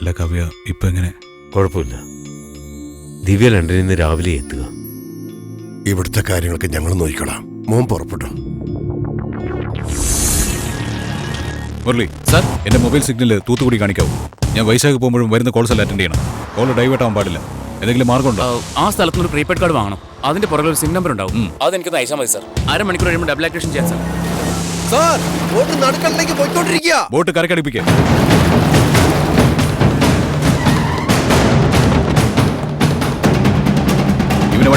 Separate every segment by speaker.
Speaker 1: അല്ല കവ്യ ഇപ്പൊ എങ്ങനെ?
Speaker 2: കുഴപ്പമില്ല. ദിവ്യ ലണ്ടനിൽ നിന്ന് രാവിലെ എത്തുക.
Speaker 3: ഇവിടുത്തെ കാര്യങ്ങളൊക്കെ ഞങ്ങൾ നോക്കിക്കോളാം. മോൻ പുറപ്പെട്ടു?
Speaker 1: മുരളി സാർ എന്റെ മൊബൈൽ സിഗ്നൽ തൂത്തുകൂടി കാണിക്കാവൂ. ഞാൻ വൈശാഖ് പോകുമ്പോഴും വരുന്ന കോൾസ് എല്ലാം അറ്റൻഡ് ചെയ്യണം. കോൾ ഡൈവേർട്ട് ആവാൻ പാടില്ല. എന്തെങ്കിലും മാർഗമുണ്ടോ
Speaker 4: ആ സ്ഥലത്ത് നിന്ന് ഒരു പ്രീപെയ്ഡ് കാർഡ് വാങ്ങണം. അതിന്റെ പുറകിൽ ഒരു സിം നമ്പർ ഉണ്ടാവും അത് എനിക്ക് അയച്ചാൽ മതി സാർ അരമണിക്കൂർ കഴിയുമ്പോൾ ഡബിൾ ആക്ഷൻ ചെയ്യാൻ സാർ
Speaker 5: സാർ ബോട്ട് നടുക്കടലേക്ക് പോയിക്കൊണ്ടിരിക്കുക.
Speaker 1: ബോട്ട് കരക്കടിപ്പിക്കുക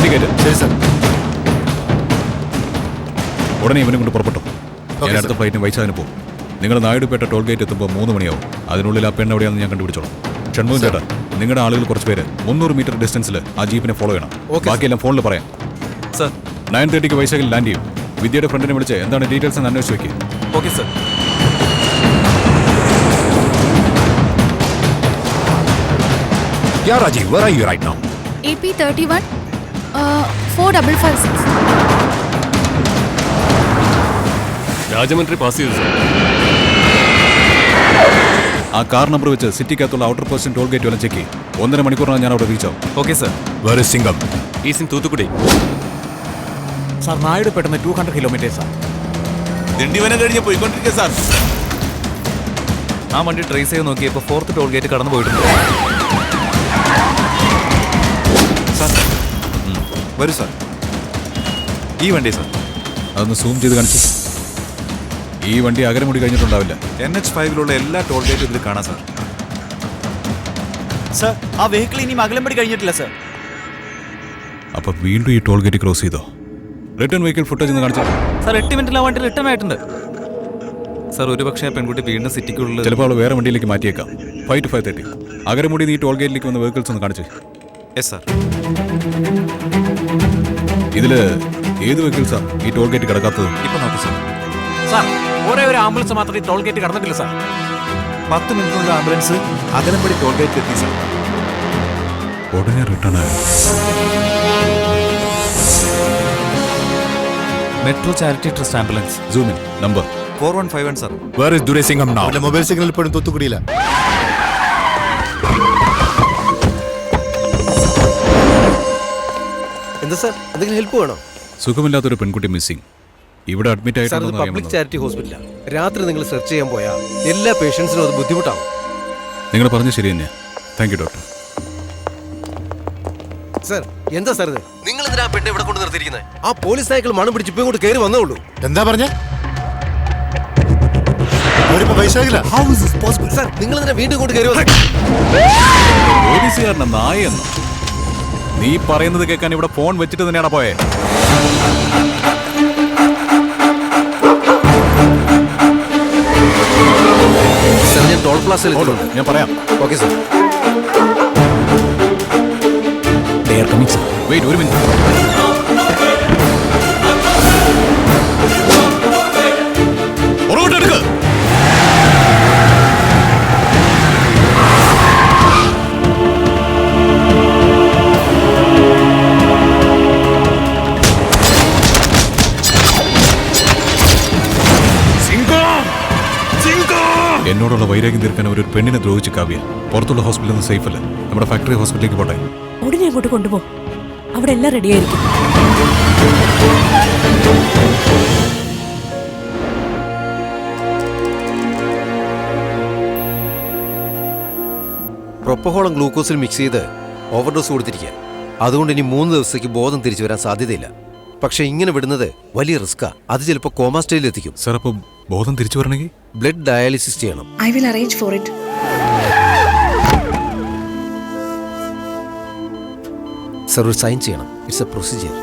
Speaker 1: വണ്ടി കയറ്റ്
Speaker 3: ശരി സാർ.
Speaker 1: ഉടനെ ഇവനും കൊണ്ട് പുറപ്പെട്ടു. ഞാൻ അടുത്ത ഫ്ലൈറ്റിന് വൈശാഖിന് പോകും. നിങ്ങൾ നായിഡുപേട്ട ടോൾ ഗേറ്റ് എത്തുമ്പോൾ മൂന്ന് മണിയാവും. അതിനുള്ളിൽ ആ പെണ്ണ് എവിടെയാണെന്ന് ഞാൻ കണ്ടുപിടിച്ചോളാം. ഷൺമുഖം ചേട്ടാ നിങ്ങളുടെ ആളുകൾ കുറച്ച് പേര് മുന്നൂറ് മീറ്റർ ഡിസ്റ്റൻസിൽ ആ ജീപ്പിനെ ഫോളോ ചെയ്യണം. ബാക്കിയെല്ലാം ഫോണിൽ പറയാം.
Speaker 4: സർ.
Speaker 1: നയൻ തേർട്ടിക്ക് വൈശാഖിൽ ലാൻഡ് ചെയ്യും. വിദ്യയുടെ ഫ്രണ്ടിനെ വിളിച്ച് എന്താണ് ഡീറ്റെയിൽസ് എന്ന് അന്വേഷിച്ച് വയ്ക്കുക
Speaker 4: okay sir.
Speaker 6: Yeah, Rajiv, where are you right now?
Speaker 7: AP 31 uh, 4556.
Speaker 4: Rajahmundry pass ചെയ്തു സാർ.
Speaker 1: ആ കാർ നമ്പർ വെച്ച് സിറ്റിക്കകത്തുള്ള ഔട്ടർ പോസ്റ്റും ടോൾ ഗേറ്റ് വല്ലതും ചെക്ക് ചെയ്യും. ഒന്നര മണിക്കൂറിനാണ് ഞാൻ അവിടെ റീച്ച് ആവും.
Speaker 4: Okay sir.
Speaker 6: വേറെ സിംഗം?
Speaker 4: ഈ സിം തൂത്തുക്കുടി.
Speaker 6: സാർ നായിഡ് പെട്ടെന്ന് ടു ഹൺഡ്രഡ് കിലോമീറ്റേഴ്സാണ്
Speaker 8: ദിണ്ടിവനം കഴിഞ്ഞ് പോയിക്കൊണ്ടിരിക്കുക സാർ.
Speaker 4: ആ വണ്ടി ട്രേസ് ചെയ്ത് നോക്കിയപ്പോൾ ഫോർത്ത് ടോൾ ഗേറ്റ് കടന്നു പോയിട്ടുണ്ട്
Speaker 8: വരൂ സാർ. ഈ വണ്ടി സാർ.
Speaker 1: അതൊന്ന് സൂം ചെയ്ത് കാണിച്ചു. ഈ വണ്ടി അകരമുടി കഴിഞ്ഞിട്ടുണ്ടാവില്ല.
Speaker 8: എൻ എച്ച് ഫൈവിലുള്ള എല്ലാ ടോൾ ഗേറ്റും ഇതിൽ കാണാം സാർ.
Speaker 5: സർ ആ വെഹിക്കിൾ ഇനി മകളമ്പടി കഴിഞ്ഞിട്ടില്ല സർ.
Speaker 1: അപ്പൊ വീണ്ടും ഈ ടോൾ ഗേറ്റ് ക്രോസ് ചെയ്തോ? റിട്ടേൺ വെഹിക്കിൾ ഫുട്ടേജ് ഒന്ന് കാണിച്ചു.
Speaker 4: സാർ എട്ട് മിനിറ്റിൽ ആ വണ്ടി റിട്ടേൺ ആയിട്ടുണ്ട് സാർ ഒരുപക്ഷെ ആ പെൺകുട്ടി വീണ്ടും സിറ്റിക്കുള്ളിൽ
Speaker 1: ചിലപ്പോൾ അവൾ വേറെ വണ്ടിയിലേക്ക് മാറ്റിയേക്കാം. ഫൈവ് ടു ഫൈവ് തേർട്ടി അകരമുടി ഈ ടോൾ ഗേറ്റിലേക്ക് വന്ന വെഹിക്കിൾസ് ഒന്ന് കാണിച്ചു.
Speaker 8: യെസ് സാർ
Speaker 1: ഇതിൽ ഏത് വെഹിക്കിൾസാ ഈ ടോൾ ഗേറ്റ് കിടക്കാത്തത്?
Speaker 8: ഇപ്പൊ നോക്കൂ സാർ.
Speaker 6: സാർ ഒരേ ഒരു ആംബുലൻസ് മാത്രം ഈ ടോൾ ഗേറ്റ് കടന്നിട്ടില്ല സാർ.
Speaker 8: പത്ത് മിനിറ്റിനുള്ള ആംബുലൻസ് അകലമ്പടി ടോൾ ഗേറ്റ് എത്തി സാർ.
Speaker 1: ഉടനെ റിട്ടേൺ ആയി?
Speaker 4: Metro charity trust ambulance
Speaker 1: സൂമിൻ number
Speaker 8: four one five one sir
Speaker 6: where is Dure
Speaker 3: Singam? Mobile signal ഇപ്പോഴും തൂത്തുക്കുടിയില്ല
Speaker 5: എന്താ സാർ? എന്തെങ്കിലും ഹെൽപ്പ് വേണോ?
Speaker 1: സുഖമില്ലാത്തൊരു പെൺകുട്ടി മിസ്സിംഗ് ഇവിടെ അഡ്മിറ്റ്
Speaker 5: സാർ ഇത് പബ്ലിക് ചാരിറ്റി ഹോസ്പിറ്റലാണ് രാത്രി നിങ്ങൾ സെർച്ച് ചെയ്യാൻ പോയാൽ എല്ലാ പേഷ്യൻസിനും അത് ബുദ്ധിമുട്ടാവും.
Speaker 1: നിങ്ങൾ പറഞ്ഞ ശരി തന്നെ. താങ്ക് യു ഡോക്ടർ
Speaker 5: സാർ എന്താ സാർ ഇത്? നിങ്ങൾ എന്തിനാ പെണ്ണ് ഇവിടെ കൊണ്ട് നിർത്തിയിരിക്കുന്നത് ആ പോലീസ് സൈക്കിൾ മണം പിടിച്ച് ഇപ്പൊ ഇങ്ങോട്ട് കയറി വന്നേ ഉള്ളൂ.
Speaker 3: എന്താ പറഞ്ഞ? അവരിപ്പോ വൈശാഖില
Speaker 5: ഇസ് പോസിബിൾ സാർ നിങ്ങൾ എന്തിനാ വീണ്ടും കൊണ്ട് കയറി വന്നത്
Speaker 1: പോലീസുകാരനെ നായെന്നോ നീ പറയുന്നത് കേൾക്കാൻ ഇവിടെ ഫോൺ വെച്ചിട്ട് തന്നെയാണ് പോയെ?
Speaker 5: സാർ ഞാൻ ടോൾ പ്ലാസയിൽ
Speaker 1: ഞാൻ പറയാം.
Speaker 5: Okay sir.
Speaker 1: വെയിറ്റ് ഒരു മിനിറ്റ് എന്നോടുള്ള വൈരാഗ്യം തീർക്കാൻ അവർ ഒരു പെണ്ണിനെ ദ്രോഹിച്ച് കാവ്യ പുറത്തുള്ള ഹോസ്പിറ്റലിൽ നിന്ന് സേഫ് അല്ല. നമ്മുടെ ഫാക്ടറി ഹോസ്പിറ്റലിലേക്ക് പോട്ടെ.
Speaker 9: ഉടനെ അങ്ങോട്ട് കൊണ്ടുപോ. അവിടെ എല്ലാം റെഡി ആയിരിക്കും.
Speaker 5: പ്രൊപ്പഹോളം ഗ്ലൂക്കോസിൽ മിക്സ് ചെയ്ത് ഓവർഡോസ് കൊടുത്തിരിക്കുക അതുകൊണ്ട് ഇനി മൂന്ന് ദിവസത്തേക്ക് ബോധം തിരിച്ചു വരാൻ സാധ്യതയില്ല. പക്ഷെ ഇങ്ങനെ വിടുന്നത് വലിയ റിസ്ക്കാ. അത് ചിലപ്പോ കോമാ സ്റ്റേജിൽ എത്തിക്കും.
Speaker 1: സാർ അപ്പം ബോധം തിരിച്ചു വരണമെങ്കിൽ?
Speaker 5: ബ്ലഡ് ഡയാലിസിസ് ചെയ്യണം.
Speaker 9: I will arrange for it.
Speaker 5: Sir ഒരു സൈൻ ചെയ്യണം. It's a procedure.